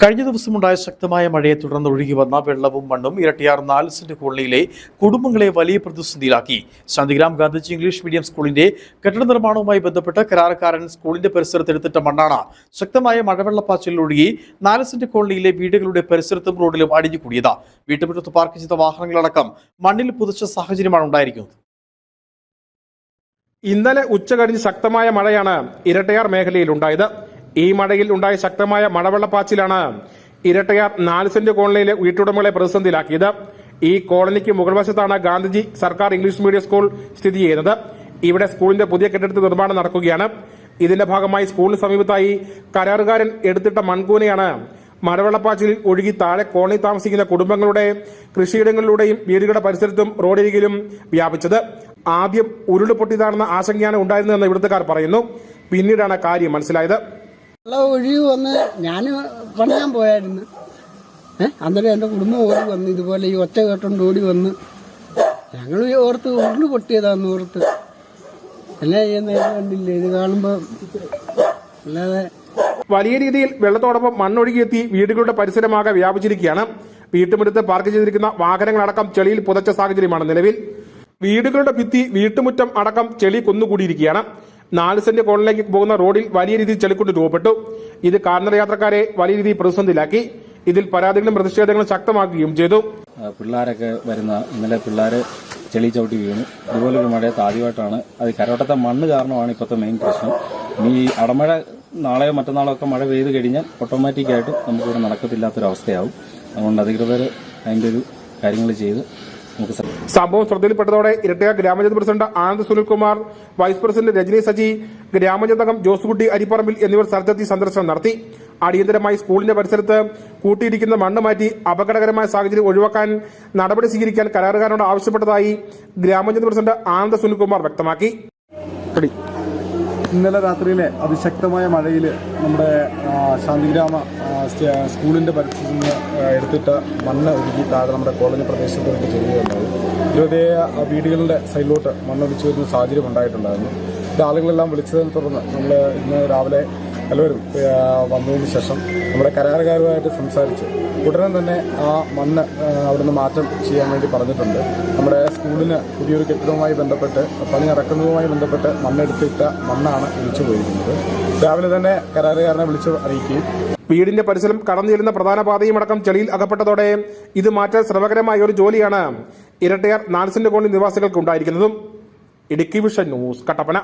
കഴിഞ്ഞ ദിവസമുണ്ടായ ശക്തമായ മഴയെ തുടർന്ന് ഒഴുകി വന്ന വെള്ളവും മണ്ണും ഇരട്ടിയാർ നാല് സെന്റ് കോളനിയിലെ കുടുംബങ്ങളെ വലിയ പ്രതിസന്ധിയിലാക്കി. ശാന്തിഗ്രാം ഗാന്ധിജി ഇംഗ്ലീഷ് മീഡിയം സ്കൂളിന്റെ കെട്ടിട നിർമ്മാണവുമായി ബന്ധപ്പെട്ട് കരാറുകാരൻ സ്കൂളിന്റെ പരിസരത്ത് എടുത്തിട്ട മണ്ണാണ്. ശക്തമായ മഴവെള്ളപ്പാച്ചിൽ ഒഴുകി നാല് സെന്റ് കോളനിയിലെ വീടുകളുടെ പരിസരത്തും റോഡിലും അടിഞ്ഞുകൂടിയത്. വീട്ടുമുറ്റത്ത് പാർക്ക് ചെയ്ത വാഹനങ്ങളടക്കം മണ്ണിൽ പുതച്ച സാഹചര്യമാണ് ഉണ്ടായിരിക്കുന്നത്. ഇന്നലെ ഉച്ച കഴിഞ്ഞ് ശക്തമായ മഴയാണ് ഇരട്ടയാർ മേഖലയിൽ ഉണ്ടായത്. ഈ മഴയിൽ ഉണ്ടായ ശക്തമായ മഴവെള്ളപ്പാച്ചിലാണ് ഇരട്ടയാർ നാല് സെന്റ് കോളനിയിലെ വീട്ടുടമകളെ പ്രതിസന്ധിയിലാക്കിയത്. ഈ കോളനിക്ക് മുകൾ വശത്താണ് ഗാന്ധിജി സർക്കാർ ഇംഗ്ലീഷ് മീഡിയം സ്കൂൾ സ്ഥിതി ചെയ്യുന്നത്. ഇവിടെ സ്കൂളിന്റെ പുതിയ കെട്ടിടത്തിൽ നിർമ്മാണം നടക്കുകയാണ്. ഇതിന്റെ ഭാഗമായി സ്കൂളിന് സമീപത്തായി കരാറുകാരൻ എടുത്തിട്ട മൺകൂനയാണ് മഴവെള്ളപ്പാച്ചിലിൽ ഒഴുകി താഴെ കോളനി താമസിക്കുന്ന കുടുംബങ്ങളുടെ കൃഷിയിടങ്ങളിലൂടെയും വീടുകളുടെ പരിസരത്തും റോഡരികിലും വ്യാപിച്ചത്. ആദ്യം ഉരുൾ പൊട്ടിയതാണെന്ന ആശങ്കയാണ് ഉണ്ടായിരുന്നതെന്ന് ഇവിടുത്തുകാർ പറയുന്നു. പിന്നീടാണ് കാര്യം മനസ്സിലായത്. വെള്ളം ഒഴിവ് വന്ന് ഞാൻ പണിയാൻ പോയായിരുന്നു. ഏഹ് അന്നേരം എന്റെ കുടുംബം ഓടി വന്ന് ഇതുപോലെ ഈ ഒറ്റ കേട്ടോണ്ട് ഓടി വന്ന് ഞങ്ങൾ ഓർത്ത് ഉരുൾ പൊട്ടിയതാന്ന് ഓർത്ത്. എല്ലാം ചെയ്യുന്ന കണ്ടില്ലേ ഇത് കാണുമ്പോൾ അല്ലാതെ വലിയ രീതിയിൽ വെള്ളത്തോടൊപ്പം മണ്ണൊഴുകിയെത്തി വീടുകളുടെ പരിസരമാകെ വ്യാപിച്ചിരിക്കുകയാണ്. വീട്ടുമുറ്റത്ത് പാർക്ക് ചെയ്തിരിക്കുന്ന വാഹനങ്ങളടക്കം ചെളിയിൽ പുതച്ച സാഹചര്യമാണ് നിലവിൽ. വീടുകളുടെ ഭിത്തി വീട്ടുമുറ്റം അടക്കം ചെളി കുന്നുകൂടിയിരിക്കുകയാണ്. നാല് സെന്റ് കോളനിലേക്ക് പോകുന്ന റോഡിൽ വലിയ രീതിയിൽ ചെളിക്കൊണ്ട് രൂപപ്പെട്ടു. ഇത് കാൽനട യാത്രക്കാരെ വലിയ രീതിയിൽ പ്രതിസന്ധിയിലാക്കി. ഇതിൽ പരാതികളും പ്രതിഷേധങ്ങളും ശക്തമാക്കുകയും ചെയ്തു. പിള്ളാരൊക്കെ വരുന്ന ഇന്നലെ പിള്ളേര് ചെളി ചവിട്ടി വീണു. ഇതുപോലൊരു മഴയത്ത് ആദ്യമായിട്ടാണ് അത് കരോട്ടത്തെ മണ്ണ് കാരണമാണ് ഇപ്പോഴത്തെ മെയിൻ പ്രശ്നം. ഇനി അടമഴ നാളെയോ മറ്റന്നാളോ ഒക്കെ മഴ പെയ്ത് കഴിഞ്ഞാൽ ഓട്ടോമാറ്റിക്കായിട്ട് നമുക്കിവിടെ നടക്കത്തില്ലാത്തൊരവസ്ഥയാവും. അതുകൊണ്ട് അധികൃതർ അതിന്റെ ഒരു കാര്യങ്ങൾ ചെയ്ത് സംഭവം ശ്രദ്ധയിൽപ്പെട്ടതോടെ ഇരട്ടയ ഗ്രാമപഞ്ചായത്ത് president Anand Sunilkumar vice president Rajani Saji അംഗം ജോസുകുട്ടി അരിപ്പറമ്പിൽ എന്നിവർ സ്ഥലത്തെത്തി സന്ദർശനം നടത്തി. അടിയന്തരമായി സ്കൂളിന്റെ പരിസരത്ത് കൂട്ടിയിരിക്കുന്ന മണ്ണ് മാറ്റി അപകടകരമായ സാഹചര്യം ഒഴിവാക്കാൻ നടപടി സ്വീകരിക്കാൻ കരാറുകാരനോട് ആവശ്യപ്പെട്ടതായി ഗ്രാമപഞ്ചായത്ത് പ്രസിഡന്റ് ആനന്ദ് സുനിൽകുമാർ വ്യക്തമാക്കി. ഇന്നലെ രാത്രിയിലെ അതിശക്തമായ മഴയിൽ നമ്മുടെ ശാന്തിഗ്രാമ സ്കൂളിന്റെ പരിസരത്ത് നിന്ന് എടുത്തിട്ട മണ്ണ് ഒഴുകി താഴെ നമ്മുടെ കോളനി പ്രദേശത്തോട്ട് ചെല്ലുകയുണ്ടായി. ഇരുപതേ വീടുകളുടെ സൈഡിലോട്ട് മണ്ണൊലിച്ചു വരുന്ന സാഹചര്യം ഉണ്ടായിട്ടുണ്ടായിരുന്നു. ഇത് ആളുകളെല്ലാം വിളിച്ചതിനെ തുടർന്ന് നമ്മൾ ഇന്ന് രാവിലെ എല്ലാവരും വന്നതിന് ശേഷം നമ്മുടെ കരാറുകാരുമായിട്ട് സംസാരിച്ച് ഉടനെ തന്നെ ആ മണ്ണ് അവിടുന്ന് മാറ്റം ചെയ്യാൻ വേണ്ടി പറഞ്ഞിട്ടുണ്ട്. നമ്മുടെ സ്കൂളിന് പുതിയൊരു കെട്ടിടവുമായി ബന്ധപ്പെട്ട് പണി നടക്കുന്നതുമായി ബന്ധപ്പെട്ട് മണ്ണെടുത്തിട്ട മണ്ണാണ് ഒലിച്ചു പോയിരിക്കുന്നത് രാവിലെ തന്നെ കരാറുകാരനെ വിളിച്ച് അറിയിക്കുകയും വീടിന്റെ പരിസരം കടന്നു ചെല്ലുന്ന പ്രധാന പാതയും അടക്കം ചെളിയിൽ അകപ്പെട്ടതോടെ ഇത് മാറ്റാൻ ശ്രമകരമായ ഒരു ജോലിയാണ് ഇരട്ടയാർ നാൽസിന്റെ കോണി നിവാസികൾക്ക് ഉണ്ടായിരിക്കുന്നതും ഇടുക്കി വിഷൻ ന്യൂസ് കട്ടപ്പന.